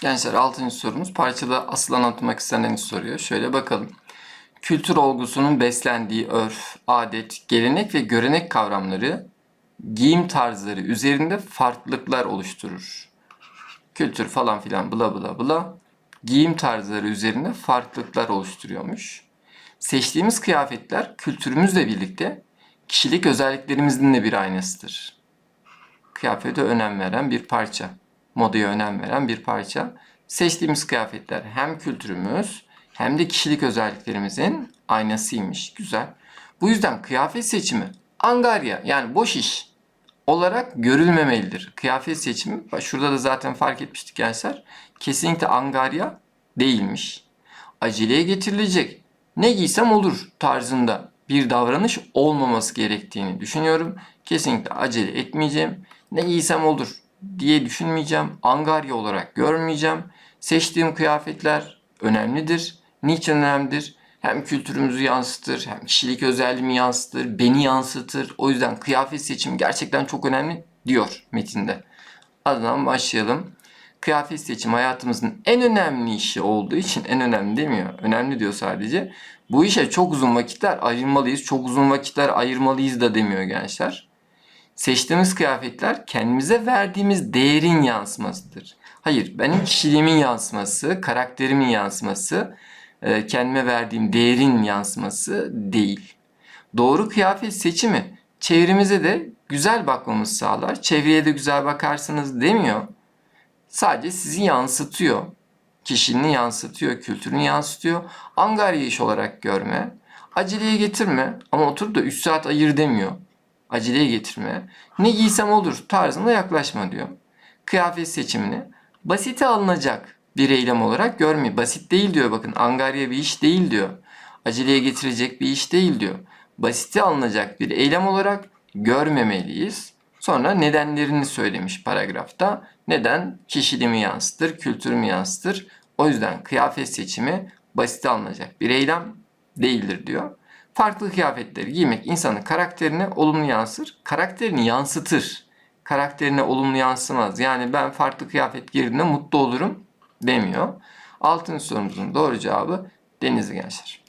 Gençler 6. sorumuz parçada asıl anlatmak isteneni soruyor. Şöyle bakalım. Kültür olgusunun beslendiği örf, adet, gelenek ve görenek kavramları giyim tarzları üzerinde farklılıklar oluşturur. Kültür falan filan bla bla bla giyim tarzları üzerinde farklılıklar oluşturuyormuş. Seçtiğimiz kıyafetler kültürümüzle birlikte kişilik özelliklerimizin de bir aynasıdır. Kıyafete önem veren bir parça. Modaya önem veren bir parça. Seçtiğimiz kıyafetler hem kültürümüz hem de kişilik özelliklerimizin aynasıymış. Güzel. Bu yüzden kıyafet seçimi angarya yani boş iş olarak görülmemelidir. Kıyafet seçimi, şurada da zaten fark etmiştik gençler, kesinlikle angarya değilmiş. Aceleye getirilecek, ne giysem olur tarzında bir davranış olmaması gerektiğini düşünüyorum. Kesinlikle acele etmeyeceğim. Ne giysem olur diye düşünmeyeceğim. Angarya olarak görmeyeceğim. Seçtiğim kıyafetler önemlidir. Niçin önemlidir? Hem kültürümüzü yansıtır, hem kişilik özelliğimi yansıtır, beni yansıtır. O yüzden kıyafet seçimi gerçekten çok önemli diyor metinde. Adından başlayalım. Kıyafet seçimi hayatımızın en önemli işi olduğu için en önemli demiyor. Önemli diyor sadece. Bu işe çok uzun vakitler ayırmalıyız. Çok uzun vakitler ayırmalıyız da demiyor gençler. Seçtiğimiz kıyafetler kendimize verdiğimiz değerin yansımasıdır. Hayır, benim kişiliğimin yansıması, karakterimin yansıması, e, kendime verdiğim değerin yansıması değil. Doğru kıyafet seçimi çevremize de güzel bakmamızı sağlar. Çevreye de güzel bakarsınız demiyor. Sadece sizi yansıtıyor. Kişiliğini yansıtıyor, kültürünü yansıtıyor. Angarya iş olarak görme. Aceleye getirme ama oturup da 3 saat ayır demiyor. Aceleye getirme. Ne giysem olur tarzında yaklaşma diyor. Kıyafet seçimini basite alınacak bir eylem olarak görmeyin. Basit değil diyor bakın. Angarya bir iş değil diyor. Aceleye getirecek bir iş değil diyor. Basite alınacak bir eylem olarak görmemeliyiz. Sonra nedenlerini söylemiş paragrafta. Neden? Kişiliğimi yansıtır, kültürümü yansıtır. O yüzden kıyafet seçimi basite alınacak bir eylem değildir diyor. Farklı kıyafetleri giymek insanın karakterine olumlu yansır. Karakterini yansıtır. Karakterine olumlu yansımaz. Yani ben farklı kıyafet girdiğinde mutlu olurum demiyor. Altın sorumuzun doğru cevabı Denizli gençler.